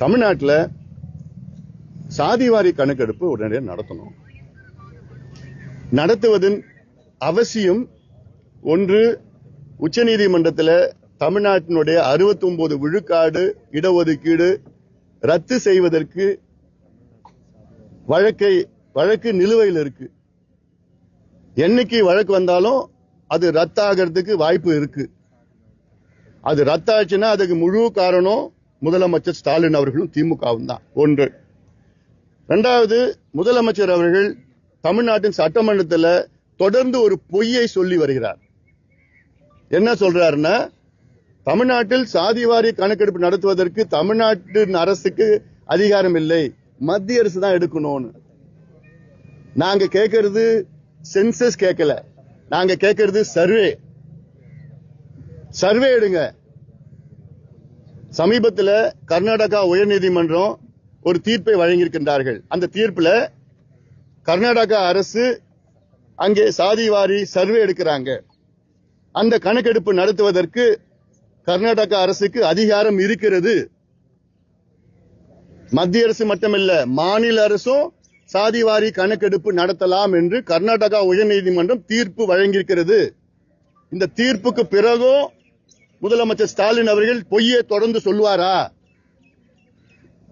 தமிழ்நாட்டில் சாதிவாரி கணக்கெடுப்பு உடனடியாக நடத்தணும். நடத்துவதன் அவசியம் ஒன்று உச்சநீதிமன்றத்தில் தமிழ்நாட்டினுடைய 69 விழுக்காடு இடஒதுக்கீடு ரத்து செய்வதற்கு வழக்கை வழக்கு நிலுவையில் இருக்கு. என்னைக்கு வழக்கு வந்தாலும் அது ரத்தாகிறதுக்கு வாய்ப்பு இருக்கு. அது ரத்தாச்சுன்னா அதுக்கு முழு காரணம் முதலமைச்சர் ஸ்டாலின் அவர்களும் திமுகவும் தான். ஒன்று. ரெண்டாவது முதலமைச்சர் அவர்கள் தமிழ்நாட்டின் சட்டமன்றத்தில் தொடர்ந்து ஒரு பொய்யை சொல்லி வருகிறார். என்ன சொல்றாருன்னா தமிழ்நாட்டில் சாதிவாரி கணக்கெடுப்பு நடத்துவதற்கு தமிழ்நாட்டின் அரசுக்கு அதிகாரம் இல்லை. மத்திய அரசு தான் எடுக்கணும்னு. நாங்க கேட்கறது சென்சஸ் கேட்கல. நாங்க கேட்கறது சர்வே. சர்வே எடுங்க. சமீபத்தில் கர்நாடகா உயர்நீதிமன்றம் ஒரு தீர்ப்பை வழங்கியிருக்கின்றார்கள். அந்த தீர்ப்பில் கர்நாடகா அரசு அங்கே சாதிவாரி சர்வே எடுக்கிறாங்க. அந்த கணக்கெடுப்பு நடத்துவதற்கு கர்நாடகா அரசுக்கு அதிகாரம் இருக்கிறது. மத்திய அரசு மட்டுமல்ல மாநில அரசும் சாதிவாரி கணக்கெடுப்பு நடத்தலாம் என்று கர்நாடகா உயர்நீதிமன்றம் தீர்ப்பு வழங்கியிருக்கிறது. இந்த தீர்ப்புக்கு பிறகும் முதலமைச்சர் ஸ்டாலின் அவர்கள் பொய்யை தொடர்ந்து சொல்லுவாரா?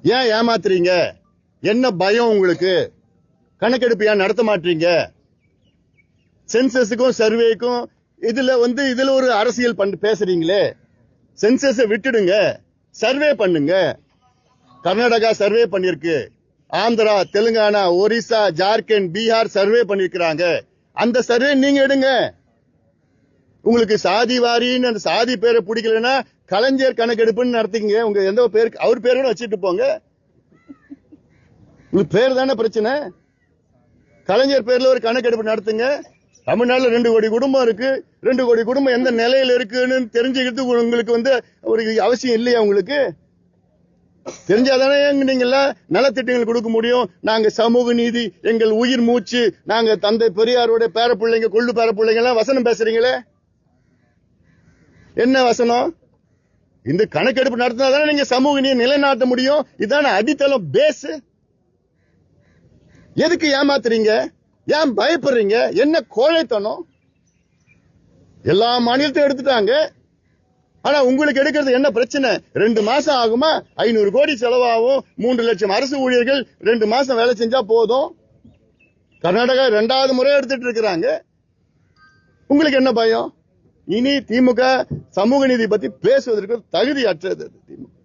ஏன் ஏமாத்துறீங்க? என்ன பயம் உங்களுக்கு? கணக்கெடுப்பு ஏன் நடத்த மாட்டீங்க? சென்சஸுக்கும் சர்வேக்கும் இதுல வந்து இதுல ஒரு அரசியல் பண்ணி பேசுறீங்களே. சென்சஸை விட்டுடுங்க. சர்வே பண்ணுங்க. கர்நாடகா சர்வே பண்ணிருக்கு ஆந்திரா தெலுங்கானா ஒரிசா ஜார்க்கண்ட் பீகார் சர்வே பண்ணிருக்கிறாங்க அந்த சர்வே நீங்க எடுங்க. உங்களுக்கு சாதி வாரின்னு அந்த சாதி பேரை பிடிக்கலன்னா கலைஞர் கணக்கெடுப்புன்னு நடத்திங்க உங்க எந்த பேருக்கு அவர் பேர் வச்சுட்டு போங்க. உங்களுக்கு பேர் தானே பிரச்சனை? கலைஞர் பேர்ல ஒரு கணக்கெடுப்பு நடத்துங்க. தமிழ்நாட்டில் ரெண்டு கோடி குடும்பம் இருக்கு. ரெண்டு கோடி குடும்பம் எந்த நிலையில இருக்குன்னு தெரிஞ்சுக்கிறது உங்களுக்கு வந்து ஒரு அவசியம் இல்லையா உங்களுக்கு? தெரிஞ்சாதானே நீங்கள நலத்திட்டங்கள் கொடுக்க முடியும். நாங்க சமூக நீதி எங்கள் உயிர் மூச்சு நாங்க தந்தை பெரியாரோட பேர பிள்ளைங்க கொள்ளு பேர பிள்ளைங்க எல்லாம் வசனம் பேசுறீங்களே? என்ன வசனம்? இந்த கணக்கெடுப்பு நடத்தினா தானே நீங்க சமூக நீர் நிலைநாட்ட முடியும்? இதான அடித்தளம் பேஸ் எதுக்கு ஏமாத்துறீங்க? ஏன் பயப்படுறீங்க? என்ன கோழைத்தனம்? எல்லா மாநிலத்தையும் எடுத்துட்டாங்க. ஆனா உங்களுக்கு எடுக்கிறது என்ன பிரச்சனை? ரெண்டு மாசம் ஆகுமா? ஐநூறு கோடி செலவாகும். மூன்று லட்சம் அரசு ஊழியர்கள் ரெண்டு மாசம் வேலை செஞ்சா போதும். கர்நாடகா ரெண்டாவது முறை எடுத்துட்டு இருக்கிறாங்க. உங்களுக்கு என்ன பயம்? இனி திமுக சமூக நீதி பத்தி பேசுவதற்கு தகுதி அற்றது